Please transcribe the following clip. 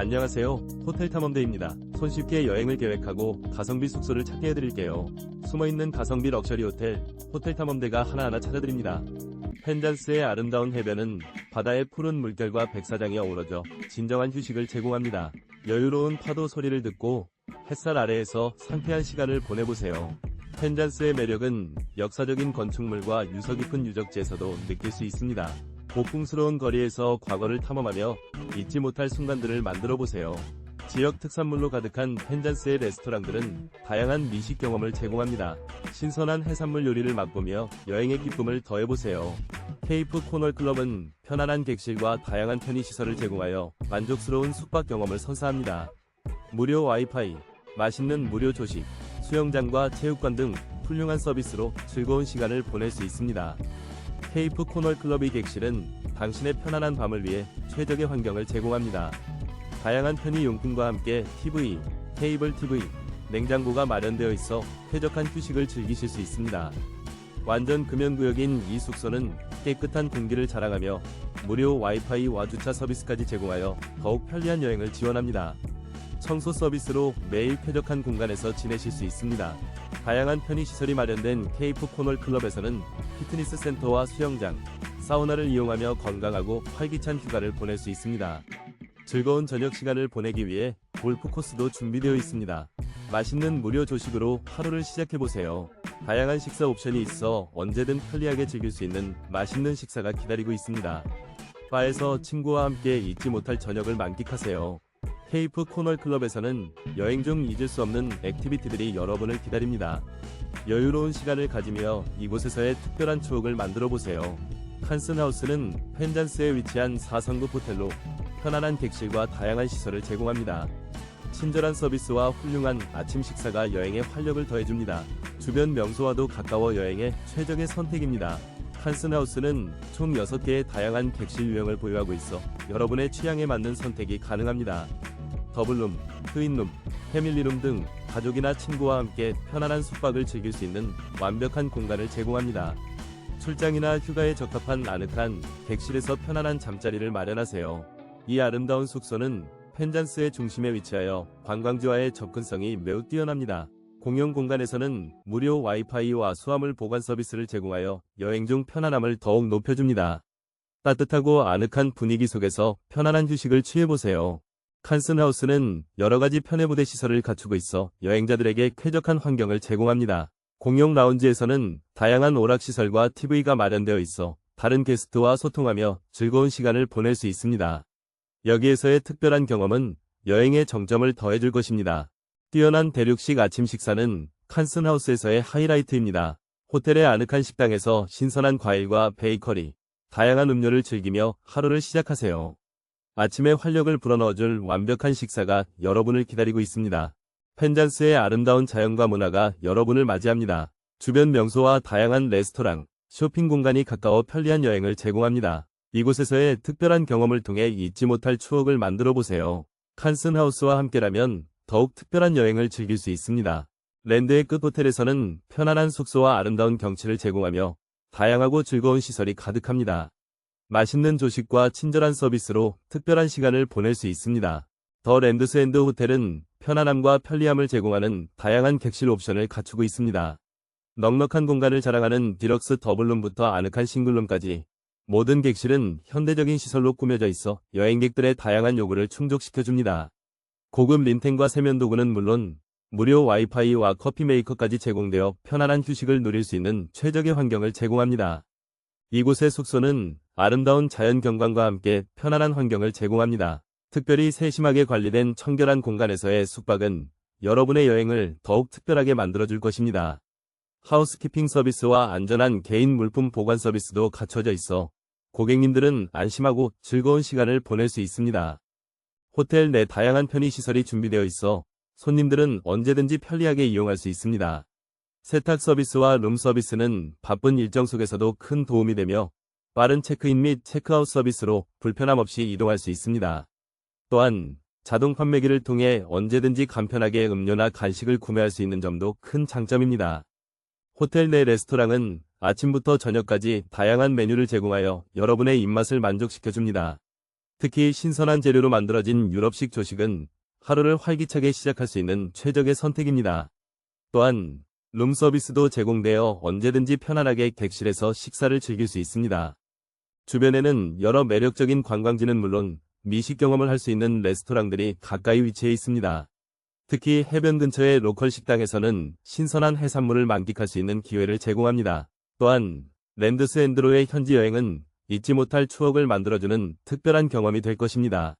안녕하세요. 호텔 탐험대입니다. 손쉽게 여행을 계획하고 가성비 숙소를 찾게 해드릴게요. 숨어있는 가성비 럭셔리 호텔, 호텔 탐험대가 하나하나 찾아드립니다. 펜잔스의 아름다운 해변은 바다의 푸른 물결과 백사장이 어우러져 진정한 휴식을 제공합니다. 여유로운 파도 소리를 듣고 햇살 아래에서 상쾌한 시간을 보내보세요. 펜잔스의 매력은 역사적인 건축물과 유서 깊은 유적지에서도 느낄 수 있습니다. 고풍스러운 거리에서 과거를 탐험하며 잊지 못할 순간들을 만들어 보세요. 지역 특산물로 가득한 펜잔스의 레스토랑들은 다양한 미식 경험을 제공합니다. 신선한 해산물 요리를 맛보며 여행의 기쁨을 더해보세요. 케이프 코널 클럽은 편안한 객실과 다양한 편의시설을 제공하여 만족스러운 숙박 경험을 선사합니다. 무료 와이파이, 맛있는 무료 조식, 수영장과 체육관 등 훌륭한 서비스로 즐거운 시간을 보낼 수 있습니다. 케이프 코널 클럽의 객실은 당신의 편안한 밤을 위해 최적의 환경을 제공합니다. 다양한 편의 용품과 함께 TV, 케이블 TV, 냉장고가 마련되어 있어 쾌적한 휴식을 즐기실 수 있습니다. 완전 금연구역인 이 숙소는 깨끗한 공기를 자랑하며 무료 와이파이와 주차 서비스까지 제공하여 더욱 편리한 여행을 지원합니다. 청소 서비스로 매일 쾌적한 공간에서 지내실 수 있습니다. 다양한 편의시설이 마련된 케이프 코널 클럽에서는 피트니스 센터와 수영장, 사우나를 이용하며 건강하고 활기찬 휴가를 보낼 수 있습니다. 즐거운 저녁 시간을 보내기 위해 골프 코스도 준비되어 있습니다. 맛있는 무료 조식으로 하루를 시작해보세요. 다양한 식사 옵션이 있어 언제든 편리하게 즐길 수 있는 맛있는 식사가 기다리고 있습니다. 바에서 친구와 함께 잊지 못할 저녁을 만끽하세요. 케이프 코널 클럽에서는 여행 중 잊을 수 없는 액티비티들이 여러분을 기다립니다. 여유로운 시간을 가지며 이곳에서의 특별한 추억을 만들어 보세요. 칸슨하우스는 펜잔스에 위치한 4성급 호텔로 편안한 객실과 다양한 시설을 제공합니다. 친절한 서비스와 훌륭한 아침 식사가 여행에 활력을 더해줍니다. 주변 명소와도 가까워 여행의 최적의 선택입니다. 칸슨하우스는 총 6개의 다양한 객실 유형을 보유하고 있어 여러분의 취향에 맞는 선택이 가능합니다. 더블룸, 트윈룸, 패밀리룸 등 가족이나 친구와 함께 편안한 숙박을 즐길 수 있는 완벽한 공간을 제공합니다. 출장이나 휴가에 적합한 아늑한 객실에서 편안한 잠자리를 마련하세요. 이 아름다운 숙소는 펜잔스의 중심에 위치하여 관광지와의 접근성이 매우 뛰어납니다. 공용 공간에서는 무료 와이파이와 수화물 보관 서비스를 제공하여 여행 중 편안함을 더욱 높여줍니다. 따뜻하고 아늑한 분위기 속에서 편안한 휴식을 취해보세요. 칸슨하우스는 여러 가지 편해부대 시설을 갖추고 있어 여행자들에게 쾌적한 환경을 제공합니다. 공용 라운지에서는 다양한 오락시설과 TV가 마련되어 있어 다른 게스트와 소통하며 즐거운 시간을 보낼 수 있습니다. 여기에서의 특별한 경험은 여행의 정점을 더해줄 것입니다. 뛰어난 대륙식 아침 식사는 칸슨하우스에서의 하이라이트입니다. 호텔의 아늑한 식당에서 신선한 과일과 베이커리, 다양한 음료를 즐기며 하루를 시작하세요. 아침에 활력을 불어넣어줄 완벽한 식사가 여러분을 기다리고 있습니다. 펜잔스의 아름다운 자연과 문화가 여러분을 맞이합니다. 주변 명소와 다양한 레스토랑, 쇼핑 공간이 가까워 편리한 여행을 제공합니다. 이곳에서의 특별한 경험을 통해 잊지 못할 추억을 만들어 보세요. 칸슨 하우스와 함께라면 더욱 특별한 여행을 즐길 수 있습니다. 랜드의 끝 호텔에서는 편안한 숙소와 아름다운 경치를 제공하며 다양하고 즐거운 시설이 가득합니다. 맛있는 조식과 친절한 서비스로 특별한 시간을 보낼 수 있습니다. 더 랜드스엔드 호텔은 편안함과 편리함을 제공하는 다양한 객실 옵션을 갖추고 있습니다. 넉넉한 공간을 자랑하는 디럭스 더블룸부터 아늑한 싱글룸까지 모든 객실은 현대적인 시설로 꾸며져 있어 여행객들의 다양한 요구를 충족시켜줍니다. 고급 린텐과 세면도구는 물론 무료 와이파이와 커피 메이커까지 제공되어 편안한 휴식을 누릴 수 있는 최적의 환경을 제공합니다. 이곳의 숙소는 아름다운 자연 경관과 함께 편안한 환경을 제공합니다. 특별히 세심하게 관리된 청결한 공간에서의 숙박은 여러분의 여행을 더욱 특별하게 만들어줄 것입니다. 하우스키핑 서비스와 안전한 개인 물품 보관 서비스도 갖춰져 있어 고객님들은 안심하고 즐거운 시간을 보낼 수 있습니다. 호텔 내 다양한 편의시설이 준비되어 있어 손님들은 언제든지 편리하게 이용할 수 있습니다. 세탁 서비스와 룸 서비스는 바쁜 일정 속에서도 큰 도움이 되며 빠른 체크인 및 체크아웃 서비스로 불편함 없이 이동할 수 있습니다. 또한 자동 판매기를 통해 언제든지 간편하게 음료나 간식을 구매할 수 있는 점도 큰 장점입니다. 호텔 내 레스토랑은 아침부터 저녁까지 다양한 메뉴를 제공하여 여러분의 입맛을 만족시켜줍니다. 특히 신선한 재료로 만들어진 유럽식 조식은 하루를 활기차게 시작할 수 있는 최적의 선택입니다. 또한 룸 서비스도 제공되어 언제든지 편안하게 객실에서 식사를 즐길 수 있습니다. 주변에는 여러 매력적인 관광지는 물론 미식 경험을 할 수 있는 레스토랑들이 가까이 위치해 있습니다. 특히 해변 근처의 로컬 식당에서는 신선한 해산물을 만끽할 수 있는 기회를 제공합니다. 또한 랜드스 앤드로의 현지 여행은 잊지 못할 추억을 만들어주는 특별한 경험이 될 것입니다.